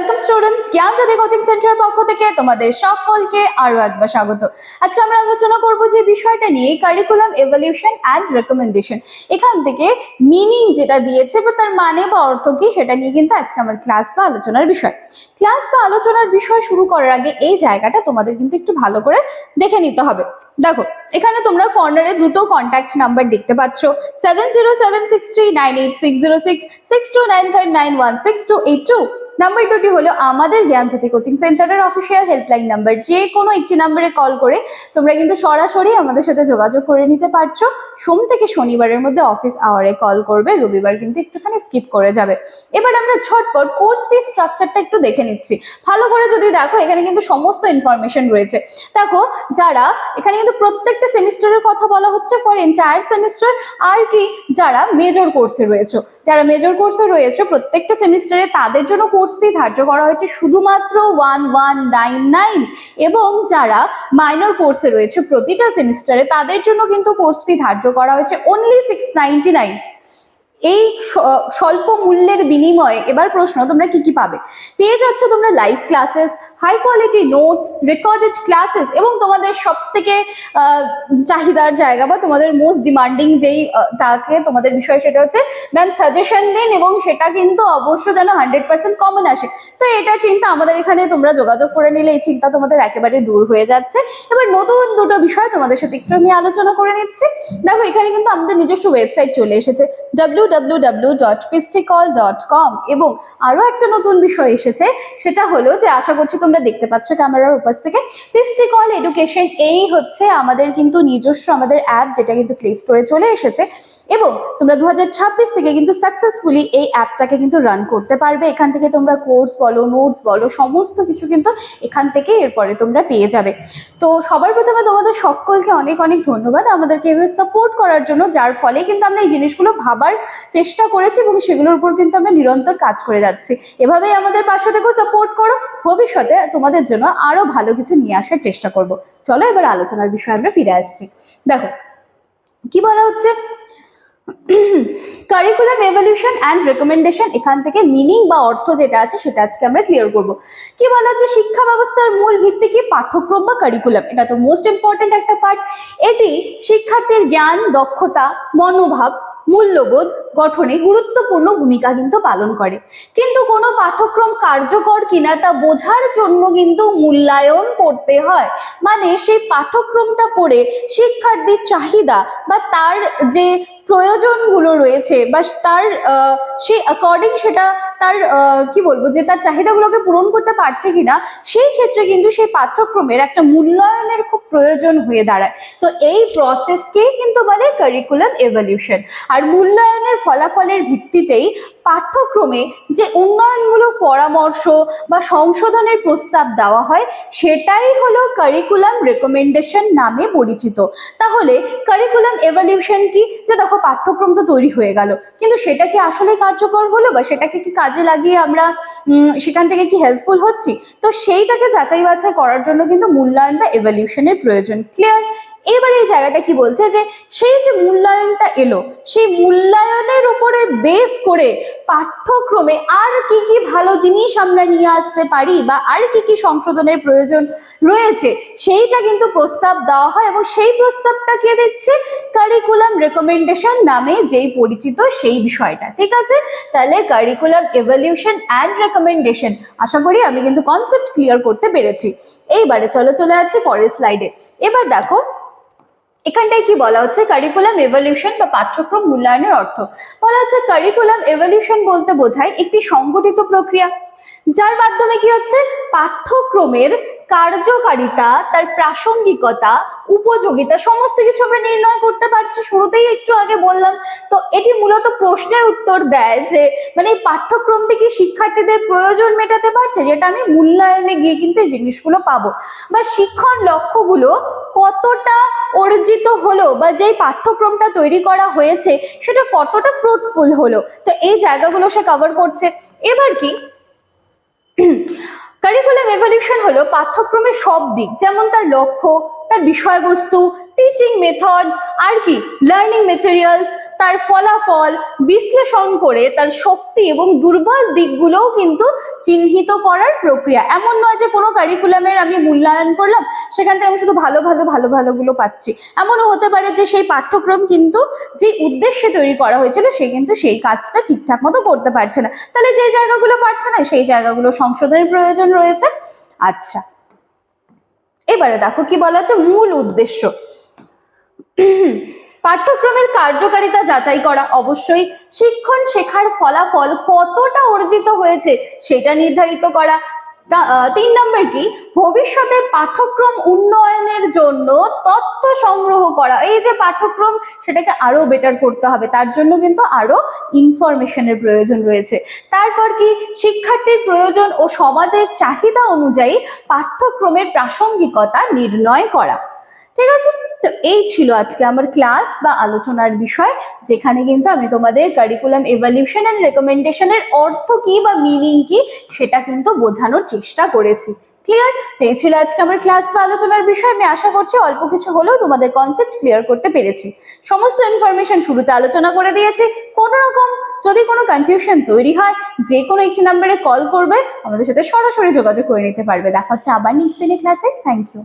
Welcome students জ্ঞানজ্যোতি coaching সেন্টারের পক্ষ থেকে তোমাদের সকলকে আরও একবার স্বাগত। আজকে আমরা আলোচনা করব যে বিষয়টা নিয়ে কারিকুলাম এভলিউশন অ্যান্ড রেকমেন্ডেশন এখান থেকে মিনিং যেটা দিয়েছে বা তার মানে বা অর্থ কি, সেটা নিয়ে কিন্তু আজকে আমার ক্লাস বা আলোচনার বিষয়। ক্লাস বা আলোচনার বিষয় শুরু করার আগে এই জায়গাটা তোমাদের কিন্তু একটু ভালো করে দেখে নিতে হবে। দেখো, এখানে তোমরা কর্নারে দুটো কন্ট্যাক্ট নাম্বার দেখতে পাচ্ছ। Seven zero seven six three nine eight six zero six six two nine five nine one six two eight two number দুটি হলো আমাদের জ্ঞানজ্যোতি কোচিং সেন্টারের অফিসিয়াল হেল্পলাইন নাম্বার যে কোনো একটি নাম্বারে কল করে তোমরা কিন্তু সরাসরি আমাদের সাথে যোগাযোগ করে নিতে পারছ। সোম থেকে শনিবারের মধ্যে অফিস আওয়ারে কল করবে, রবিবার কিন্তু একটুখানি স্কিপ করে যাবে। এবার আমরা ঝটপট কোর্স ফি স্ট্রাকচারটা একটু দেখে নিচ্ছি। ভালো করে যদি দেখো, এখানে কিন্তু সমস্ত ইনফরমেশন রয়েছে। দেখো, যারা এখানে কিন্তু প্রত্যেকটা সেমিস্টারের কথা বলা হচ্ছে ফর এন্টায়ার সেমিস্টার আর কি যারা মেজর কোর্সে রয়েছে। যারা মেজর কোর্সে রয়েছে, প্রত্যেকটা সেমিস্টারে তাদের জন্য কোর্স ফি ধার্য করা হয়েছে শুধুমাত্র ওয়ান ওয়ান নাইন নাইন এবং যারা মাইনর কোর্সে রয়েছে, প্রতিটা সেমিস্টারে তাদের জন্য কিন্তু কোর্স ফি ধার্য করা হয়েছে অনলি সিক্স নাইনটি নাইন এই স্বল্প মূল্যের বিনিময়ে এবার প্রশ্ন, তোমরা কি কি পাবে? পেয়ে যাচ্ছ তোমরা live classes high quality notes recorded classes এবং তোমাদের সব থেকে চাহিদার জায়গা বা তোমাদের মোস্ট ডিমান্ডিং যেই থাকে তোমাদের বিষয় সেটা হচ্ছে ম্যাম সাজেশন দিন এবং সেটা কিন্তু অবশ্য যেন হান্ড্রেড পার্সেন্ট কমন আসে। তো এটার চিন্তা আমাদের এখানে তোমরা যোগাযোগ করে নিলে, এই চিন্তা তোমাদের একেবারে দূর হয়ে যাচ্ছে। এবার নতুন দুটো বিষয় তোমাদের সাথে একটু আমি আলোচনা করে নিচ্ছি। দেখো, এখানে কিন্তু আমাদের নিজস্ব ওয়েবসাইট চলে এসেছে ডাব্লিউ ডাব্লিউ ডাব্লিউ ডট পিস্টিকল ডট কম এবং আরও একটা নতুন বিষয় এসেছে, সেটা হলো যে, আশা করছি তোমরা দেখতে পাচ্ছ ক্যামেরার উপাস থেকে। পিস্টিকল এডুকেশন এই হচ্ছে আমাদের কিন্তু নিজস্ব আমাদের অ্যাপ যেটা কিন্তু প্লে স্টোরে চলে এসেছে। এবং তোমরা দু থেকে কিন্তু সাকসেসফুলি এই অ্যাপটাকে কিন্তু রান করতে পারবে। এখান থেকে তোমরা কোর্স বলো নোটস বলো, সমস্ত কিছু কিন্তু এখান থেকে এরপরে তোমরা পেয়ে যাবে। তো সবার প্রথমে তোমাদের সকলকে অনেক অনেক ধন্যবাদ আমাদেরকে এভাবে সাপোর্ট করার জন্য, যার ফলে কিন্তু আমরা এই জিনিসগুলো ভাবার চেষ্টা করেছি এবং সেগুলোর উপর কিন্তু আমরা নিরন্তর কাজ করে যাচ্ছি। এভাবেই আমাদের পাশে থেকেও সাপোর্ট করো। ভবিষ্যতে তোমাদের জন্য আরও ভালো কিছু নিয়ে আসার চেষ্টা করব। চলো এবার আলোচনার বিষয়ে আমরা ফিরে আসছি। দেখো, কি বলা হচ্ছে? কারিকুলাম এভলিউশন অ্যান্ড রেকমেন্ডেশন এখান থেকে মিনিং বা অর্থ যেটা আছে সেটা আজকে আমরা ক্লিয়ার করব। কি বলা হচ্ছে? শিক্ষা ব্যবস্থার মূল ভিত্তি কি? পাঠ্যক্রম বা কারিকুলাম এটা তো মোস্ট ইম্পর্টেন্ট একটা পার্ট এটি শিক্ষার্থীর জ্ঞান, দক্ষতা, মনোভাব মূল্যবোধ গঠনে গুরুত্বপূর্ণ ভূমিকা কিন্তু পালন করে। কিন্তু কোনো পাঠ্যক্রম কার্যকর কিনা তা বোঝার জন্য কিন্তু মূল্যায়ন করতে হয়। মানে সেই পাঠ্যক্রমটা পড়ে শিক্ষার্থীর চাহিদা বা তার যে প্রয়োজনগুলো রয়েছে বা তার সে অ্যাকর্ডিং সেটা তার কি বলব, যে তার চাহিদাগুলোকে পূরণ করতে পারছে কিনা, সেই ক্ষেত্রে কিন্তু সেই পাঠ্যক্রমের একটা মূল্যায়নের খুব প্রয়োজন হয়ে দাঁড়ায়। তো এই প্রসেসকেই কিন্তু বলে কারিকুলাম এভলিউশন আর মূল্যায়নের ফলাফলের ভিত্তিতেই পাঠ্যক্রমে যে উন্নয়নমূলক পরামর্শ বা সংশোধনের প্রস্তাব দেওয়া হয়, সেটাই হলো কারিকুলাম রেকমেন্ডেশন নামে পরিচিত। তাহলে কারিকুলাম এভলিউশন কি? যে দেখো পাঠ্যক্রম তো তৈরি হয়ে গেল। কিন্তু সেটা কি আসলে কার্যকর হলো বা সেটাকে কি কাজে লাগিয়ে আমরা সেখান থেকে কি হেল্পফুল হচ্ছি? তো সেইটাকে যাচাই বাছাই করার জন্য কিন্তু মূল্যায়ন বা এভলিউশনের প্রয়োজন। ক্লিয়ার এবার এই জায়গাটা কি বলছে যে সেই যে মূল্যায়নটা এলো, সেই মূল্যায়নের উপরে বেস করে পাঠ্যক্রমে আর কি কি ভালো জিনিস আমরা নিয়ে আসতে পারি বা আর কি কি সংশোধনের প্রয়োজন রয়েছে, সেইটা কিন্তু প্রস্তাব দেওয়া হয় এবং সেই প্রস্তাবটা কে দিচ্ছে? কারিকুলাম রেকমেন্ডেশন নামে যেই পরিচিত সেই বিষয়টা, ঠিক আছে? তাহলে কারিকুলাম এভলিউশন অ্যান্ড রেকমেন্ডেশন আশা করি আমি কিন্তু কনসেপ্ট ক্লিয়ার করতে পেরেছি। এইবারে চলো চলে যাচ্ছে পরের স্লাইডে এবার দেখো এখানটায় কি বলা হচ্ছে? কারিকুলাম এভলিউশন বা পাঠ্যক্রম মূল্যায়নের অর্থ। বলা হচ্ছে কারিকুলাম এভলিউশন বলতে বোঝায় একটি সংগঠিত প্রক্রিয়া। যার মাধ্যমে কি হচ্ছে? পাঠ্যক্রমের কার্যকারিতা, তার প্রাসঙ্গিকতা, উপযোগিতা সমস্ত কিছু আমরা নির্ণয় করতে পারছি। শুরুতেই একটু আগে বললাম, তো এটি মূলত প্রশ্নের উত্তর দেয় যে মানে এই পাঠ্যক্রমটি কি শিক্ষার্থীদের প্রয়োজন মেটাতে পারছে, যেটা আমি মূল্যায়নে গিয়ে কিন্তু এই জিনিসগুলো পাবো। বা শিক্ষণ লক্ষ্যগুলো কতটা অর্জিত হলো, বা যেই পাঠ্যক্রমটা তৈরি করা হয়েছে, সেটা কতটা ফ্রুটফুল হলো? তো এই জায়গাগুলো সে কভার করছে। এবার কি? কারিকুলাম এভলিউশন হলো পাঠ্যক্রমের সব দিক যেমন তার লক্ষ্য তার বিষয়বস্তু টিচিং মেথডস আর কি লার্নিং মেটেরিয়ালস তার ফলাফল, বিশ্লেষণ করে তার শক্তি এবং দুর্বল দিকগুলোও কিন্তু চিহ্নিত করার প্রক্রিয়া। এমন নয় যে কোনো কারিকুলামের আমি মূল্যায়ন করলাম, সেখান থেকে আমি শুধু ভালো ভালো ভালো, ভালোগুলো পাচ্ছি। এমনও হতে পারে যে সেই পাঠ্যক্রম কিন্তু যে উদ্দেশ্যে তৈরি করা হয়েছিল, সে কিন্তু সেই কাজটা ঠিকঠাক মতো করতে পারছে না। তাহলে যে জায়গাগুলো পারছে না, সেই জায়গাগুলো সংশোধনের প্রয়োজন রয়েছে। আচ্ছা এবারে দেখো কি বলা হচ্ছে মূল উদ্দেশ্য। পাঠ্যক্রমের কার্যকারিতা যাচাই করা। অবশ্যই শিক্ষণ শেখার ফলাফল কতটা অর্জিত হয়েছে, সেটা নির্ধারিত করা। তিন নম্বর কি? ভবিষ্যতে পাঠ্যক্রম উন্নয়নের জন্য তথ্য সংগ্রহ করা। এই যে পাঠ্যক্রম, সেটাকে আরও বেটার করতে হবে। তার জন্য কিন্তু আরও ইনফরমেশনের প্রয়োজন রয়েছে। তারপর কি? শিক্ষার্থীর প্রয়োজন ও সমাজের চাহিদা অনুযায়ী পাঠ্যক্রমের প্রাসঙ্গিকতা নির্ণয় করা। ঠিক আছে? তো এই ছিল আজকে আমার ক্লাস বা আলোচনার বিষয়, যেখানে কিন্তু আমি তোমাদের কারিকুলাম এভালিউশন অ্যান্ড রেকমেন্ডেশনের অর্থ কি বা মিনিং কি সেটা কিন্তু বোঝানোর চেষ্টা করেছি। ক্লিয়ার তো এই ছিল আজকে আমার ক্লাস বা আলোচনার বিষয়। আমি আশা করছি অল্প কিছু হলেও তোমাদের কনসেপ্ট ক্লিয়ার করতে পেরেছি। সমস্ত ইনফরমেশন শুরুতে আলোচনা করে দিয়েছি। কোনো রকম যদি কোনো কনফিউশন তৈরি হয়, যে কোনো একটি নাম্বারে কল করবে, আমাদের সাথে সরাসরি যোগাযোগ করে নিতে পারবে। দেখা হচ্ছে আবার নেক্সট দিনের ক্লাসে থ্যাংক ইউ